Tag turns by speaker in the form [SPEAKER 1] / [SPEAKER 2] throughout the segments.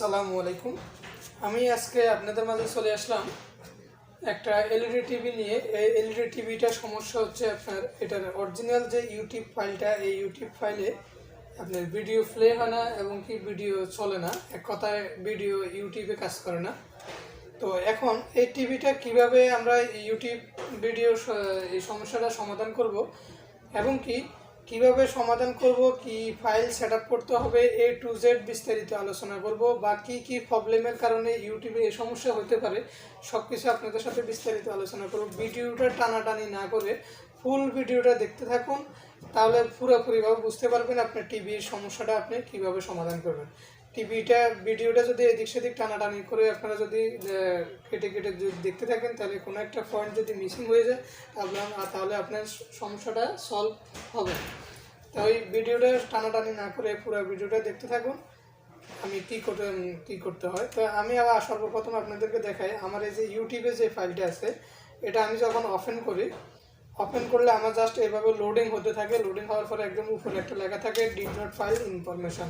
[SPEAKER 1] আসসালামু আলাইকুম। আমি আজকে আপনাদের মাঝে চলে আসলাম একটা এলইডি টিভি নিয়ে। এই এলইডি টিভিটা সমস্যা হচ্ছে আপনার এটার অরিজিনাল যে ইউটিউব ফাইলটা, এই ইউটিউব ফাইলে আপনার ভিডিও প্লে হয় না এবং কি ভিডিও চলে না। এক কথায় ভিডিও ইউটিউবে কাজ করে না। তো এখন এই টিভিটা কীভাবে আমরা ইউটিউব ভিডিও এই সমস্যাটা সমাধান করব এবং কি কীভাবে সমাধান করব, কি ফাইল সেট করতে হবে, এ টু জেড বিস্তারিত আলোচনা করব, বা কি কি প্রবলেমের কারণে ইউটিউবে এই সমস্যা হতে পারে সব কিছু আপনাদের সাথে বিস্তারিত আলোচনা করব। ভিডিওটা টানাটানি না করে ফুল ভিডিওটা দেখতে থাকুন, তাহলে পুরোপুরিভাবে বুঝতে পারবেন আপনার টিভির সমস্যাটা আপনি কীভাবে সমাধান করবেন। টিভিটা, ভিডিওটা যদি এদিক সেদিক টানাটানি করে আপনারা যদি কেটে কেটে দেখতে থাকেন, তাহলে কোনো একটা পয়েন্ট যদি মিসিং হয়ে যায় আম- তাহলে আপনার সমস্যাটা সলভ হবে। তাই ভিডিওটা টানাটানি না করে পুরো ভিডিওটা দেখতে থাকুন, আমি কি করতে কি করতে হয়। তো আমি আবার সর্বপ্রথম আপনাদেরকে দেখাই, আমার এই যে ইউটিউবে যে ফাইলটা আছে, এটা আমি যখন ওপেন করি ওপেন করলে আমার জাস্ট এভাবে লোডিং হতে থাকে লোডিং হওয়ার পরে একদম উপরে একটা লেখা থাকে did not file information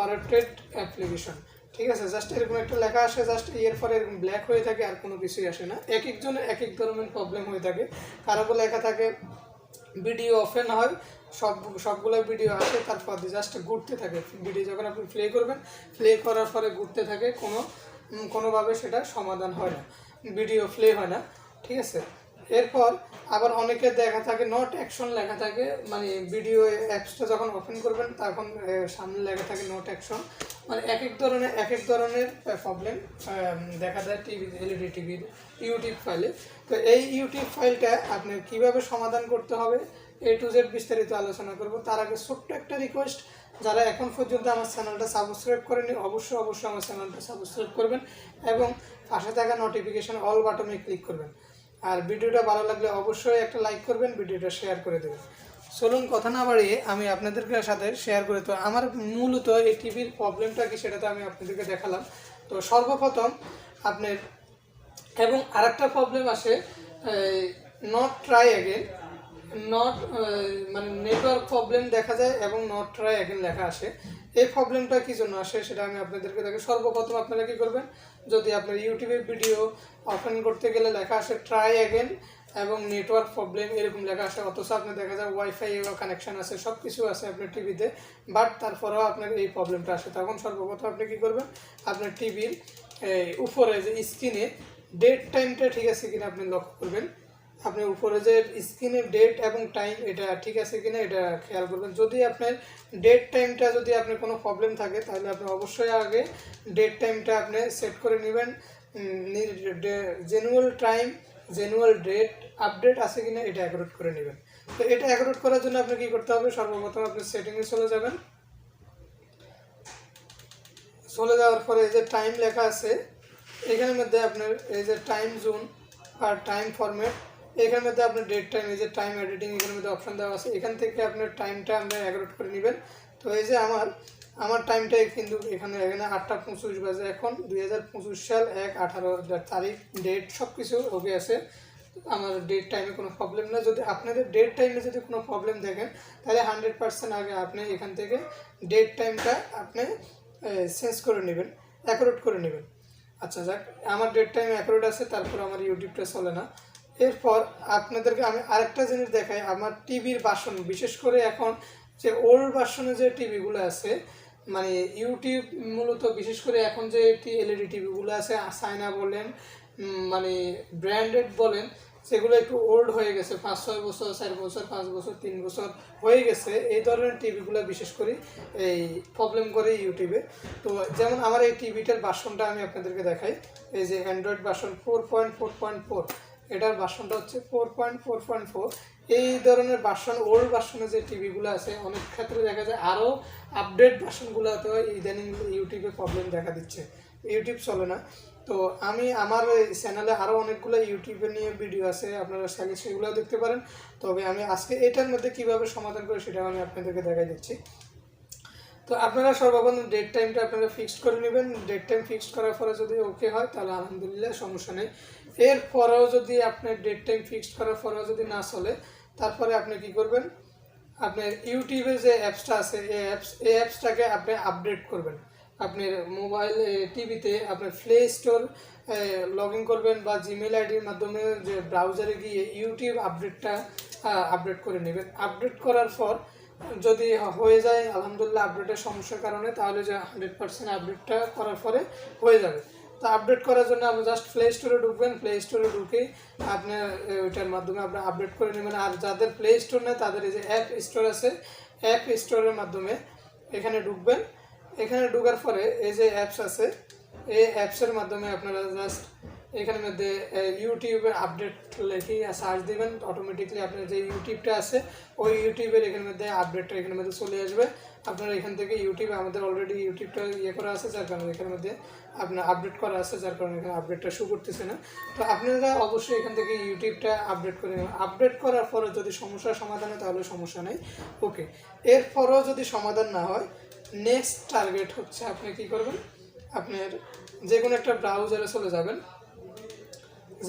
[SPEAKER 1] corrected application. ঠিক আছে জাস্ট এরকম একটা লেখা আসে জাস্ট এর পরে এরকম ব্ল্যাক হয়ে থাকে আর কোনো কিছুই আসে না। এক একজনের এক এক ধরনের প্রবলেম হয়ে থাকে। কারও লেখা থাকে ভিডিও ওপেন হয়। সব সবগুলো ভিডিও আসে, তারপর জাস্ট ঘুরতে থাকে। ভিডিও যখন আপনি প্লে করবেন প্লে করার পরে ঘুরতে থাকে, কোনো কোনোভাবে সেটা সমাধান হয় না। ভিডিও প্লে হয় না। ঠিক আছে? এরপর আবার অনেকে দেখা থাকে নট অ্যাকশন লেখা থাকে মানে ভিডিও অ্যাপসটা যখন ওপেন করবেন, তখন সামনে লেখা থাকে নট অ্যাকশন মানে এক এক ধরনের এক এক ধরনের প্রবলেম দেখা যায় টিভি এলইডি টিভির ইউটিউব ফাইলে তো এই ইউটিউব ফাইলটা আপনি কীভাবে সমাধান করতে হবে, এ টু জেড বিস্তারিত আলোচনা করব। তার আগে ছোট্ট একটা রিকোয়েস্ট যারা এখন পর্যন্ত আমার চ্যানেলটা সাবস্ক্রাইব করেনি অবশ্যই অবশ্যই আমার চ্যানেলটা সাবস্ক্রাইব করবেন এবং পাশে থাকা নোটিফিকেশন অল বাটনে ক্লিক করবেন। আর ভিডিওটা ভালো লাগলে অবশ্যই একটা লাইক করবেন, ভিডিওটা শেয়ার করে দেবেন। চলুন কথা না বাড়িয়ে আমি আপনাদেরকে সাথে শেয়ার করে। তো আমার মূলত এই টিভির প্রবলেমটা কি সেটা তো আমি আপনাদেরকে দেখালাম। তো সর্বপ্রথম আপনার, এবং আরেকটা প্রবলেম আসে নট ট্রাই অ্যাগেন নট মানে নেটওয়ার্ক প্রবলেম দেখা যায় এবং নট ট্রাই অ্যাগেন লেখা আসে এই প্রবলেমটা কি জন্য আসে সেটা আমি আপনাদেরকে দেখে সর্বপ্রথম আপনারা কি করবেন, যদি আপনার ইউটিউবে ভিডিও ওপেন করতে গেলে লেখা আসে ট্রাই অ্যাগেন এবং নেটওয়ার্ক প্রবলেম এরকম লেখা আসে। অথচ আপনি দেখা যায় ওয়াইফাই কানেকশান আছে সব কিছু আছে আপনার টিভিতে বাট তারপরেও আপনার এই প্রবলেমটা আসে। তখন সর্বপ্রথম আপনি কী করবেন? আপনার টিভির উপরে যে স্ক্রিনে ডেট টাইমটা ঠিক আছে কিনা আপনি লক্ষ্য করবেন। আপনি উপরে যে স্ক্রিনের ডেট এবং টাইম এটা ঠিক আছে কিনা এটা খেয়াল করবেন। যদি আপনার ডেট টাইমটা যদি আপনার কোনো প্রবলেম থাকে, তাহলে আপনি অবশ্যই আগে ডেট টাইমটা আপনি সেট করে নেবেন। General time general date update আছে কিনা এটা অ্যাকোরেট করে নেবেন। তো এটা অ্যাকোরেট করার জন্য আপনি কি করতে হবে? সর্বপ্রথম আপনি সেটিংয়ে চলে যাবেন। চলে যাওয়ার পরে এই যে টাইম লেখা আছে, এখানের মধ্যে আপনার এই যে টাইম জোন আর টাইম ফরম্যাট এখানের মধ্যে আপনার ডেট টাইম এই যে টাইম এডিটিং এখানের মধ্যে অপশন দেওয়া আছে। এখান থেকে আপনার টাইমটা আপনি অ্যাগ্রোট করে নেবেন। তো এই যে আমার আমার টাইমটা কিন্তু এখানে এখানে আটটা পঁচিশ বাজে এখন, দুই হাজার পঁচিশ সাল, এক, আঠারো তারিখ ডেট সব কিছু ওকে আছে। আমার ডেট টাইমে কোনো প্রবলেম না। যদি আপনাদের ডেট টাইমে যদি কোনো প্রবলেম দেখেন, তাহলে হান্ড্রেড পার্সেন্ট আগে আপনি এখান থেকে ডেট টাইমটা আপনি চেঞ্জ করে নেবেন অ্যাকোরেট করে নেবেন। আচ্ছা যাক, আমার ডেট টাইম অ্যাকোরেট আছে, তারপর আমার ইউটিউবটা চলে না। এরপর আপনাদেরকে আমি আরেকটা জিনিস দেখাই, আমার টিভির বাসন, বিশেষ করে এখন যে ওল্ড বাসনে যে টিভিগুলো আছে মানে ইউটিউব মূলত বিশেষ করে এখন যে এলইডি টিভিগুলো আছে সাইনা বলেন মানে ব্র্যান্ডেড বলেন, সেগুলো একটু ওল্ড হয়ে গেছে। পাঁচ, ছয় বছর, চার বছর, পাঁচ বছর, তিন বছর হয়ে গেছে। এই ধরনের টিভিগুলো বিশেষ করে এই প্রবলেম করে ইউটিউবে তো যেমন আমার এই টিভিটার বাসনটা আমি আপনাদেরকে দেখাই। এই যে Android version four point four point four এটার বাসনটা হচ্ছে four point four point four এই ধরনের বাসন ওল্ড বাসনে যে টিভিগুলো আছে, অনেক ক্ষেত্রে দেখা যায় আরও আপডেট বাসনগুলোতেও ইদানিং ইউটিউবে প্রবলেম দেখা দিচ্ছে। ইউটিউব চলে না। তো আমি আমার চ্যানেলে আরও অনেকগুলো ইউটিউবে নিয়ে ভিডিও আছে, আপনারা চাইলে সেগুলো দেখতে পারেন। তবে আমি আজকে এটার মধ্যে কীভাবে সমাধান করি সেটা আমি আপনাদেরকে দেখাই দিচ্ছি। তো আপনারা সর্বপ্রথম ডেট টাইমটা আপনারা ফিক্সড করে নেবেন। ডেট টাইম ফিক্সড করার পরে যদি ওকে হয়, তাহলে আলহামদুলিল্লাহ সমস্যা নেই। এরপরেও যদি আপনার ডেট টাইম ফিক্সড করার পরেও যদি না চলে তারপরে আপনি কি করবেন? আপনার ইউটিউবে যে অ্যাপসটা আছে এই অ্যাপস এই অ্যাপসটাকে আপনি আপডেট করবেন। আপনার মোবাইল, টিভিতে আপনার প্লে স্টোর লগ ইন করবেন বা জিমেল আইডির মাধ্যমে যে ব্রাউজারে গিয়ে ইউটিউব আপডেটটা আপডেট করে নেবেন। আপডেট করার পর যদি হয়ে যায়, আলহামদুলিল্লাহ আপডেটের সমস্যার কারণে, তাহলে যে হান্ড্রেড পার্সেন্ট আপডেটটা করার পরে হয়ে যাবে। তো আপডেট করার জন্য আপনি জাস্ট প্লে স্টোরে ঢুকবেন প্লে স্টোরে ঢুকে আপনি ওইটার মাধ্যমে আপনি আপডেট করে নেবেন। আর যাদের প্লে স্টোর নেই, তাদের এই যে অ্যাপ স্টোর আছে অ্যাপ স্টোরের মাধ্যমে এখানে ঢুকবেন। এখানে ঢুকার পরে এই যে অ্যাপস আছে, এই অ্যাপসের মাধ্যমে আপনারা জাস্ট এখানের মধ্যে ইউটিউবের আপডেট লিখে সার্চ দিবেন। অটোমেটিকলি আপনার যে ইউটিউবটা আছে, ওই ইউটিউবের এখানের মধ্যে আপডেটটা এখানের মধ্যে চলে আসবে। আপনারা এখান থেকে ইউটিউবে আমাদের অলরেডি ইউটিউবটা ইয়ে করা আছে, যার কারণে এখানের মধ্যে আপনার আপডেট করা আছে, যার কারণে এখানে আপডেটটা শু করতেছে না। তো আপনারা অবশ্যই এখান থেকে ইউটিউবটা আপডেট করে নেবেন। আপডেট করার পরে যদি সমস্যার সমাধান হয়, তাহলে সমস্যা নেই। ওকে এরপরও যদি সমাধান না হয় নেক্সট টার্গেট হচ্ছে আপনি কি করবেন? আপনার যে কোনো একটা ব্রাউজারে চলে যাবেন।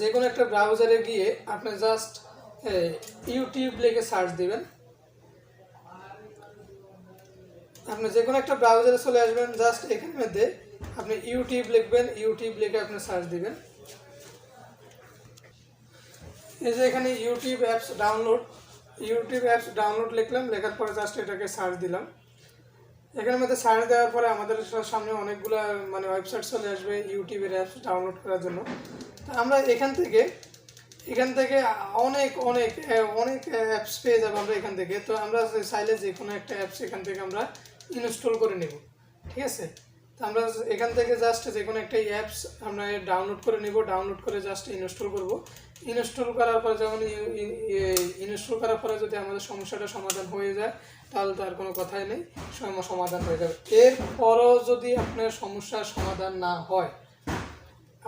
[SPEAKER 1] যে কোনো একটা ব্রাউজারে গিয়ে আপনি জাস্ট ইউটিউব লেগে সার্চ দিবেন। আপনি যে কোনো একটা ব্রাউজারে চলে আসবেন জাস্ট এখানের মধ্যে আপনি ইউটিউব লিখবেন ইউটিউব লিখে আপনি সার্চ দিবেন। এই যে এখানে YouTube apps download YouTube apps download লিখলাম, লেখার পরে জাস্ট এটাকে সার্চ দিলাম। এখানের মধ্যে সার্চ দেওয়ার পরে আমাদের সামনে অনেকগুলো মানে ওয়েবসাইট চলে আসবে ইউটিউবের অ্যাপস ডাউনলোড করার জন্য। তো আমরা এখান থেকে এখান থেকে অনেক অনেক অনেক অ্যাপস পেয়ে যাব আমরা এখান থেকে। তো আমরা চাইলে যে কোনো একটা অ্যাপস এখান থেকে আমরা ইনস্টল করে নেব, ঠিক আছে? তো আমরা এখান থেকে জাস্ট যে কোনো একটা অ্যাপস আমরা ডাউনলোড করে নেব ডাউনলোড করে জাস্ট ইনস্টল করব। ইনস্টল করার পরে যেমন ইনস্টল করার পরে যদি আমাদের সমস্যাটা সমাধান হয়ে যায়, তাহলে তো আর কোনো কথাই নেই সমাধান হয়ে যাবে। এরপরও যদি আপনার সমস্যার সমাধান না হয়,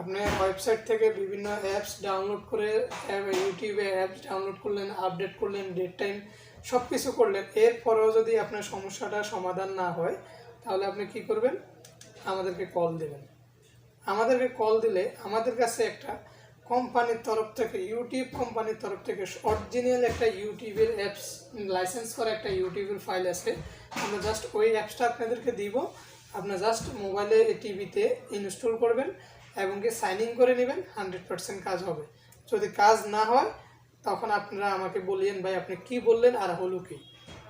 [SPEAKER 1] আপনি ওয়েবসাইট থেকে বিভিন্ন অ্যাপস ডাউনলোড করে ইউটিউবে অ্যাপস ডাউনলোড করলেন আপডেট করলেন ডেট টাইম সব কিছু করলেন। এরপরেও যদি আপনার সমস্যাটা সমাধান না হয়, তাহলে আপনি কি করবেন? আমাদেরকে কল দেবেন। আমাদেরকে কল দিলে আমাদের কাছে একটা কোম্পানির তরফ থেকে ইউটিউব কোম্পানির তরফ থেকে অরিজিনাল একটা ইউটিউবের অ্যাপস লাইসেন্স করা একটা ইউটিউবের ফাইল আছে। আমরা জাস্ট ওই অ্যাপসটা আপনাদেরকে দিব। আপনার জাস্ট মোবাইলে টিভিতে ইনস্টল করবেন এবং কি সাইন ইন করে নেবেন। হান্ড্রেড পার্সেন্ট কাজ হবে। যদি কাজ না হয় তখন আপনারা আমাকে বলিয়েন ভাই, আপনি কি বললেন আর হলো কি?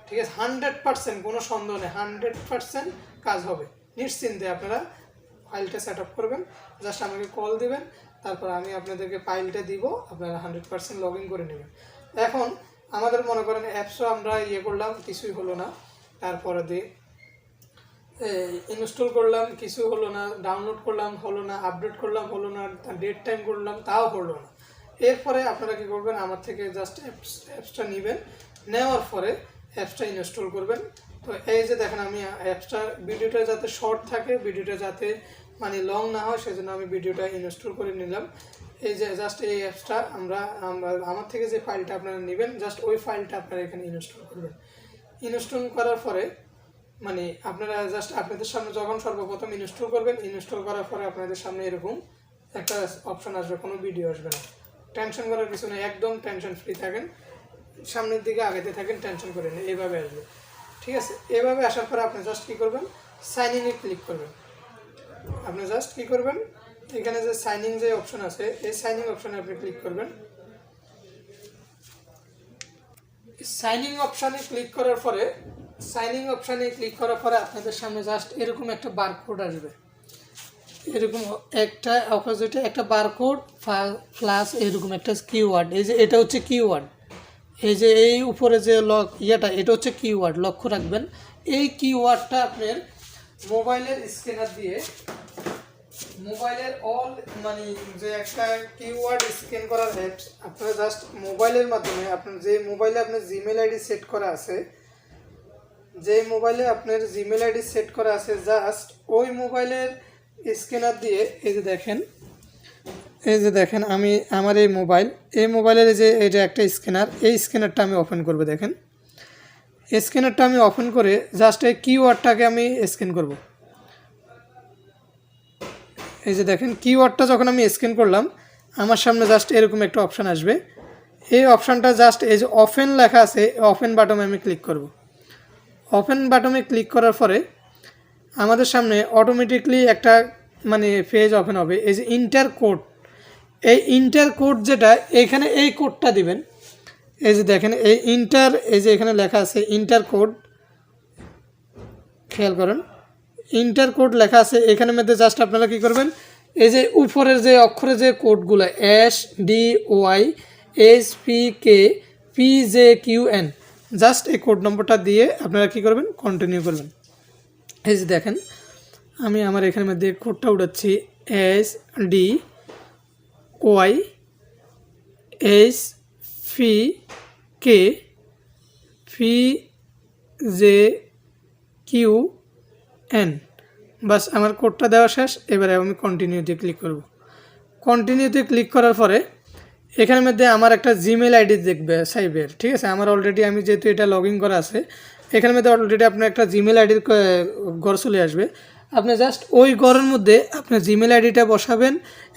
[SPEAKER 1] ঠিক আছে হান্ড্রেড পার্সেন্ট কোনো সন্দেহ নেই হান্ড্রেড পার্সেন্ট কাজ হবে। নিশ্চিন্তে আপনারা ফাইলটা সেট আপ করবেন জাস্ট আমাকে কল দিবেন, তারপর আমি আপনাদেরকে ফাইলটা দিব, আপনারা হান্ড্রেড পার্সেন্ট লগ ইন করে নেবেন। এখন আমাদের মনে করেন অ্যাপসও আমরা ইয়ে করলাম, কিছুই হলো না। তারপরে দিয়ে ইনস্টল করলাম কিছু হলো না ডাউনলোড করলাম, হলো না আপডেট করলাম, হলো না ডেট টাইম করলাম, তাও হলো না। এরপরে আপনারা কি করবেন? আমার থেকে জাস্ট অ্যাপস অ্যাপসটা নেবেন। নেওয়ার পরে অ্যাপসটা ইনস্টল করবেন। তো এই যে দেখেন আমি অ্যাপসটা ভিডিওটা যাতে শর্ট থাকে ভিডিওটা যাতে মানে লং না হয়, সেজন্য আমি ভিডিওটা ইনস্টল করে নিলাম। এই যে জাস্ট এই অ্যাপসটা আমরা আমরা, আমার থেকে যে ফাইলটা আপনারা নেবেন জাস্ট ওই ফাইলটা আপনারা এখানে ইনস্টল করবেন। ইনস্টল করার পরে মানে আপনারা জাস্ট আপনাদের সামনে যখন সর্বপ্রথম ইনস্টল করবেন ইনস্টল করার পরে আপনাদের সামনে এরকম একটা অপশন আসবে, কোনো ভিডিও আসবে না। টেনশন করার কিছু নেই, একদম টেনশন ফ্রি থাকেন। সামনের দিকে আগাতে থাকেন, টেনশন করে নেই এইভাবে আসবে। ঠিক আছে? এভাবে আসার পরে আপনি জাস্ট কী করবেন? সাইন ইনে ক্লিক করবেন। আপনি জাস্ট কী করবেন? এখানে যে সাইনিং যে অপশন আছে, এই সাইনিং অপশনে আপনি ক্লিক করবেন। সাইনিং অপশানে ক্লিক করার পরে সাইনিং অপশানে ক্লিক করার পরে আপনাদের সামনে জাস্ট এরকম একটা বারকোড আসবে। এরকম একটা অপোজিটে একটা বারকোড প্লাস এরকম একটা কিওয়ার্ড এই যে এটা হচ্ছে কিওয়ার্ড এই যে এই উপরে যে লক ইয়েটা, এটা হচ্ছে কিওয়ার্ড লক্ষ্য রাখবেন, এই কিওয়ার্ডটা আপনার মোবাইলের স্ক্যানার দিয়ে, মোবাইলের অল মানে যে একটা কিওয়ার্ড স্ক্যান করার অ্যাপস আপনারা জাস্ট মোবাইলের মাধ্যমে আপনার যে মোবাইলে আপনার জিমেল আইডি সেট করা আছে, যে মোবাইলে আপনার জিমেল আইডি সেট করা আছে জাস্ট ওই মোবাইলের স্ক্যানার দিয়ে এই যে দেখেন, এই যে দেখেন, আমি আমার এই মোবাইল, এই মোবাইলের যে এটা একটা স্ক্যানার, এই স্ক্যানারটা আমি ওপেন করব দেখেন। স্ক্যানারটা আমি ওপেন করে জাস্ট এই কিওয়ার্ডটাকে আমি স্ক্যান করব। এই যে দেখেন, কিওয়ার্ডটা যখন আমি স্ক্যান করলাম, আমার সামনে জাস্ট এরকম একটা অপশান আসবে। এই অপশানটা জাস্ট এই যে অফেন লেখা আছে অফেন বাটনে আমি ক্লিক করব। ওপেন বাটনে ক্লিক করার পরে আমাদের সামনে অটোমেটিকলি একটা মানে পেজ ওপেন হবে। এই যে ইন্টার কোড এই ইন্টার কোড যেটা, এখানে এই কোডটা দিবেন। এই যে দেখেন, এই ইন্টার এই যে এখানে লেখা আছে ইন্টার কোড খেয়াল করেন ইন্টার কোড লেখা আছে এখানের মধ্যে জাস্ট আপনারা কি করবেন, এই যে উপরের যে অক্ষরের যে কোডগুলো S D Y S P K P J Q N just এই কোড নম্বরটা দিয়ে আপনারা কি করবেন কন্টিনিউ করবেন। এই যে দেখেন, আমি আমার এখানের মধ্যে কোডটা উঠাচ্ছি S D Y S P K P J Q N বাস, আমার কোডটা দেওয়া শেষ, এবারে আমি কন্টিনিউতে ক্লিক করব। কন্টিনিউতে ক্লিক করার পরে এখানের মধ্যে আমার একটা জিমেল আইডি দেখবে সাইবের ঠিক আছে? আমার অলরেডি আমি যেহেতু এটা লগ করা আছে এখানের মধ্যে অলরেডি আপনার একটা জিমেল আইডির ঘর চলে আসবে। আপনি জাস্ট ওই ঘরের মধ্যে আপনার জিমেল আইডিটা বসাবেন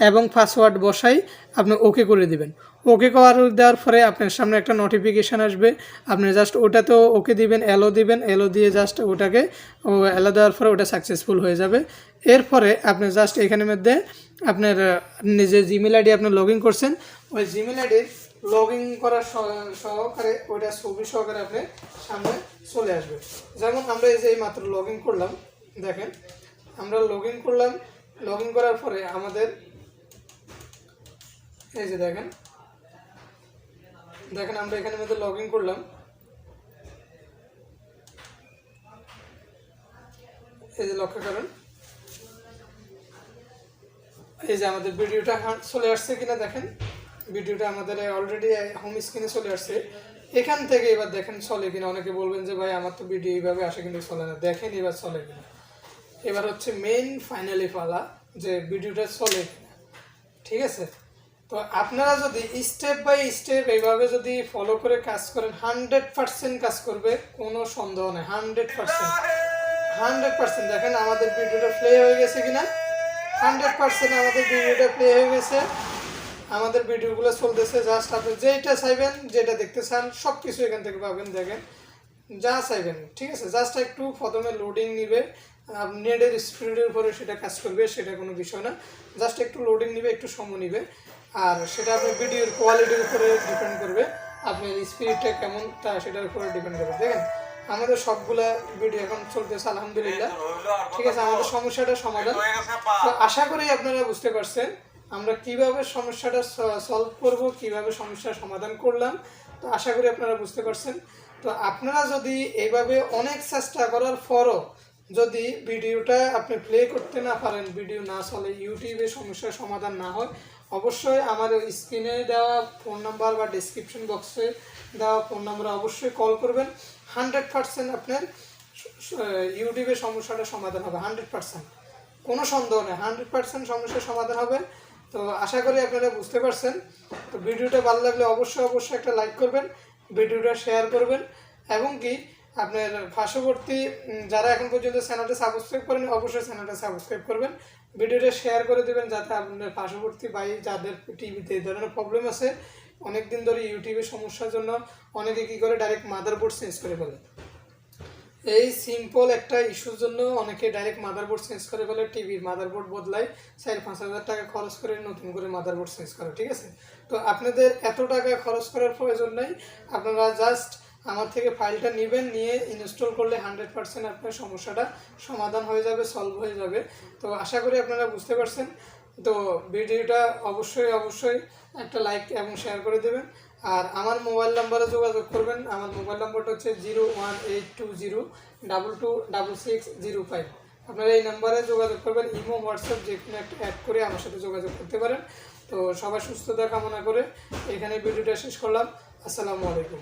[SPEAKER 1] এবং পাসওয়ার্ড বসাই আপনি ওকে করে দিবেন। ওকে করার দেওয়ার পরে আপনার সামনে একটা নোটিফিকেশান আসবে। আপনি জাস্ট ওটাতেও ওকে দিবেন এলো দিবেন এলো দিয়ে জাস্ট ওটাকে, ও এলো দেওয়ার পরে ওটা সাকসেসফুল হয়ে যাবে। এরপরে আপনি জাস্ট এখানের মধ্যে আপনার নিজের জিমেল আইডি আপনি লগ ইন করছেন। ওই জিমেল আইডির লগ করার সহ- সহকারে, ওইটা ছবি সহকারে আপনি সামনে চলে আসবে। যেমন আমরা এই যে মাত্র লগ করলাম, দেখেন, আমরা লগ করলাম লগ করার পরে আমাদের, এই যে দেখেন দেখেন আমরা এখানের মধ্যে লগ করলাম। এই যে লক্ষ্য করেন, এই যে আমাদের ভিডিওটা চলে আসছে কিনা দেখেন। ভিডিওটা আমাদের অলরেডি হোম স্ক্রিনে চলে আসছে। এখান থেকে এবার দেখেন চলে কিনা। অনেকে বলবেন যে, ভাই, আমার তো ভিডিও এইভাবে আসে কিন্তু চলে না। দেখেন এবার চলে কিনা। এবার হচ্ছে মেইন ফাইনালি পালা, যে ভিডিওটা চলে কিনা। ঠিক আছে? তো আপনারা যদি স্টেপ বাই স্টেপ এইভাবে যদি ফলো করে কাজ করেন হান্ড্রেড পার্সেন্ট কাজ করবে, কোনো সন্দেহ নেই। হান্ড্রেড পার্সেন্ট হান্ড্রেড পার্সেন্ট দেখেন আমাদের ভিডিওটা প্লে হয়ে গেছে কিনা। হান্ড্রেড পার্সেন্ট আমাদের ভিডিওটা প্লে হয়ে গেছে। আমাদের ভিডিওগুলো চলতেছে জাস্ট আপনি যেটা চাইবেন যেটা দেখতে চান সব কিছু এখান থেকে পাবেন দেখেন। যা চাইবেন ঠিক আছে? জাস্ট একটু প্রথমে লোডিং নিবে নেটের স্পিডের উপরে সেটা কাজ করবে সেটা কোনো বিষয় না। জাস্ট একটু লোডিং নিবে একটু সময় নিবে। আর সেটা আপনার ভিডিওর কোয়ালিটির উপরে ডিপেন্ড করবে আপনার স্পিডটা কেমন তা সেটার উপরে ডিপেন্ড করবে দেখেন? আমাদের সবগুলা ভিডিও এখন চলতেছে আলহামদুলিল্লাহ। ঠিক আছে আমাদের সমস্যাটা সমাধান। তো আশা করি আপনারা বুঝতে পারছেন আমরা কীভাবে সমস্যাটা সলভ করব, কীভাবে সমস্যার সমাধান করলাম, তো আশা করি আপনারা বুঝতে পারছেন। তো আপনারা যদি এইভাবে অনেক চেষ্টা করার পরও যদি ভিডিওটা আপনি প্লে করতে না পারেন, ভিডিও না চলে, ইউটিউবে সমস্যার সমাধান না হয়, অবশ্যই আমার স্ক্রিনে দেওয়া ফোন নাম্বার বা ডিসক্রিপশন বক্সে দেওয়া ফোন নাম্বারে অবশ্যই কল করবেন। হান্ড্রেড পার্সেন্ট আপনার ইউটিউবে সমস্যাটা সমাধান হবে হান্ড্রেড পার্সেন্ট কোনো সন্দেহ নেই হান্ড্রেড পার্সেন্ট সমস্যার সমাধান হবে। তো আশা করি আপনারা বুঝতে পারছেন। তো ভিডিওটা ভালো লাগলে অবশ্যই অবশ্যই একটা লাইক করবেন, ভিডিওটা শেয়ার করবেন এবং কি আপনার পার্শ্ববর্তী যারা এখন পর্যন্ত চ্যানেলটা সাবস্ক্রাইব করেন, অবশ্যই চ্যানেলটা সাবস্ক্রাইব করবেন। ভিডিওটা শেয়ার করে দেবেন যাতে আপনার পার্শ্ববর্তী ভাই যাদের টিভিতে এই ধরনের প্রবলেম আছে অনেক দিন ধরে ইউটিউবের সমস্যার জন্য অনেকে কী করে ডাইরেক্ট মাদারবোর্ড চেঞ্জ করে ফেলে। এই সিম্পল একটা ইস্যুর জন্য অনেকে ডাইরেক্ট মাদারবোর্ড চেঞ্জ করে ফেলে টিভির মাদারবোর্ড বদলায়, চার পাঁচ হাজার টাকা খরচ করে নতুন করে মাদারবোর্ড চেঞ্জ করে, ঠিক আছে? তো আপনাদের এত টাকা খরচ করার প্রয়োজন নেই, আপনারা জাস্ট আমার থেকে ফাইলটা নেবেন, নিয়ে ইনস্টল করলে হান্ড্রেড পার্সেন্ট আপনার সমস্যাটা সমাধান হয়ে যাবে সলভ হয়ে যাবে। তো আশা করি আপনারা বুঝতে পারছেন। তো ভিডিওটা অবশ্যই অবশ্যই একটা লাইক এবং শেয়ার করে দেবেন। আর আমার মোবাইল নাম্বারে যোগাযোগ করবেন। আমার মোবাইল নাম্বারটা হচ্ছে zero one eight two zero double two double six zero five. আপনারা এই নাম্বারে যোগাযোগ করবেন, ইমো, হোয়াটসঅ্যাপ যে কোনো একটা অ্যাড করে আমার সাথে যোগাযোগ করতে পারেন। তো সবাই সুস্থতা কামনা করে এখানে ভিডিওটা শেষ করলাম। আসসালামু আলাইকুম।